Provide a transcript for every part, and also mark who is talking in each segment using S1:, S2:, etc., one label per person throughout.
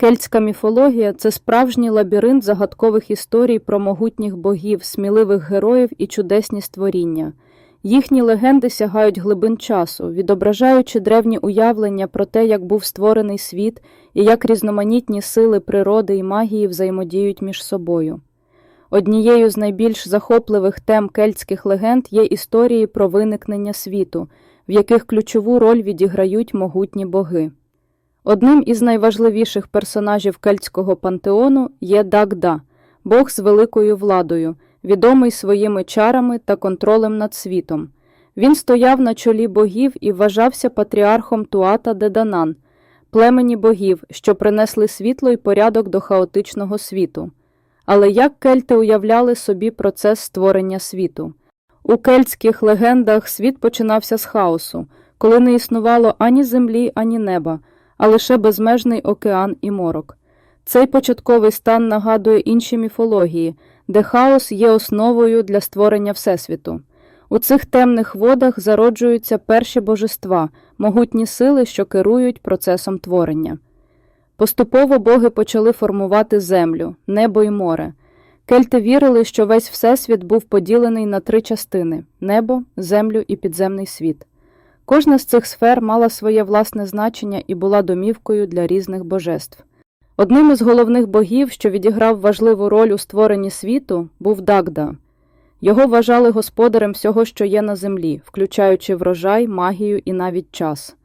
S1: Кельтська міфологія це справжній лабіринт загадкових історій про могутніх богів, сміливих героїв і чудесні створіння. Їхні легенди сягають глибин часу, відображаючи древні уявлення про те, як був створений світ і як різноманітні сили природи і магії взаємодіють між собою. Однією з найбільш захопливих тем кельтських легенд є історії про виникнення світу, в яких ключову роль відіграють могутні боги. Одним із найважливіших персонажів кельтського пантеону є Дагда, бог з великою владою, відомий своїми чарами та контролем над світом. Він стояв на чолі богів і вважався патріархом Туата Деданан, племені богів, що принесли світло й порядок до хаотичного світу. Але як кельти уявляли собі процес створення світу? У кельтських легендах світ починався з хаосу, коли не існувало ані землі, ані неба, а лише безмежний океан і морок. Цей початковий стан нагадує інші міфології, де хаос є основою для створення Всесвіту. У цих темних водах зароджуються перші божества, могутні сили, що керують процесом творення. Поступово боги почали формувати землю, небо і море. Кельти вірили, що весь Всесвіт був поділений на три частини небо, землю і підземний світ. Кожна з цих сфер мала своє власне значення і була домівкою для різних божеств. Одним із головних богів, що відіграв важливу роль у створенні світу, був Дагда. Його вважали господарем всього, що є на землі, включаючи врожай, магію і навіть час.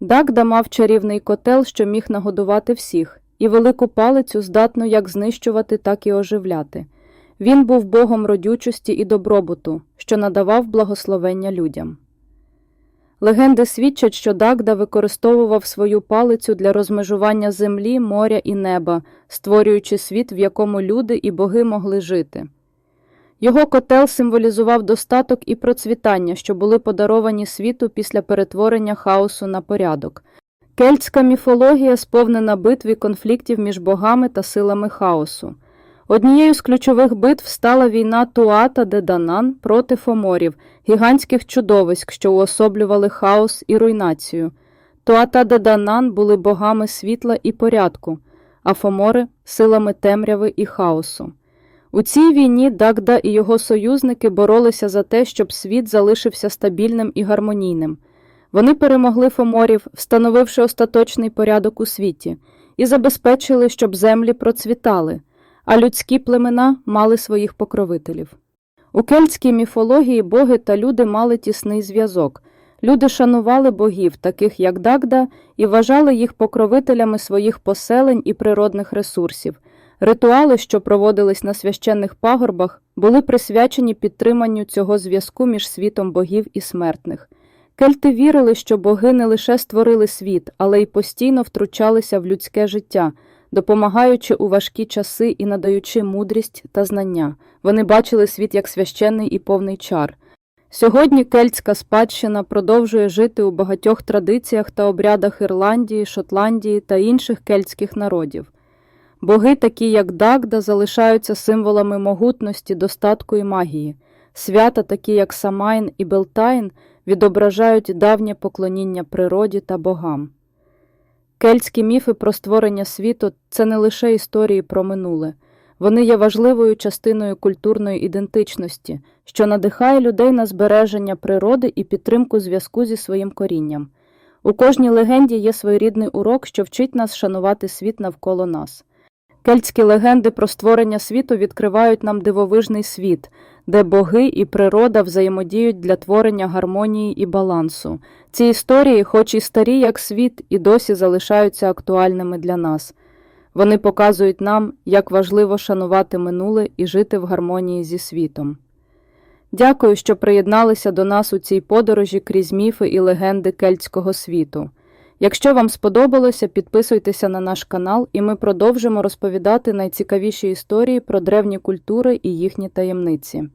S1: Дагда мав чарівний котел, що міг нагодувати всіх, і велику палицю здатну як знищувати, так і оживляти. Він був богом родючості і добробуту, що надавав благословення людям. Легенди свідчать, що Дагда використовував свою палицю для розмежування землі, моря і неба, створюючи світ, в якому люди і боги могли жити. Його котел символізував достаток і процвітання, що були подаровані світу після перетворення хаосу на порядок. Кельтська міфологія сповнена битв і конфліктів між богами та силами хаосу. Однією з ключових битв стала війна Туата де Данан проти фоморів, гігантських чудовиськ, що уособлювали хаос і руйнацію. Туата де Данан були богами світла і порядку, а фомори силами темряви і хаосу. У цій війні Дагда і його союзники боролися за те, щоб світ залишився стабільним і гармонійним. Вони перемогли фоморів, встановивши остаточний порядок у світі, і забезпечили, щоб землі процвітали, а людські племена мали своїх покровителів. У кельтській міфології боги та люди мали тісний зв'язок. Люди шанували богів, таких як Дагда, і вважали їх покровителями своїх поселень і природних ресурсів. Ритуали, що проводились на священних пагорбах, були присвячені підтриманню цього зв'язку між світом богів і смертних. Кельти вірили, що боги не лише створили світ, але й постійно втручалися в людське життя, допомагаючи у важкі часи і надаючи мудрість та знання. Вони бачили світ як священний і повний чар. Сьогодні кельтська спадщина продовжує жити у багатьох традиціях та обрядах Ірландії, Шотландії та інших кельтських народів. Боги, такі як Дагда, залишаються символами могутності, достатку і магії. Свята, такі як Самайн і Белтайн, відображають давнє поклоніння природі та богам. Кельтські міфи про створення світу це не лише історії про минуле, вони є важливою частиною культурної ідентичності, що надихає людей на збереження природи і підтримку зв'язку зі своїм корінням. У кожній легенді є своєрідний урок, що вчить нас шанувати світ навколо нас. Кельтські легенди про створення світу відкривають нам дивовижний світ, де боги і природа взаємодіють для творення гармонії і балансу. Ці історії, хоч і старі як світ, і досі залишаються актуальними для нас. Вони показують нам, як важливо шанувати минуле і жити в гармонії зі світом. Дякую, що приєдналися до нас у цій подорожі крізь міфи і легенди кельтського світу. Якщо вам сподобалося, підписуйтеся на наш канал, і ми продовжимо розповідати найцікавіші історії про древні культури і їхні таємниці.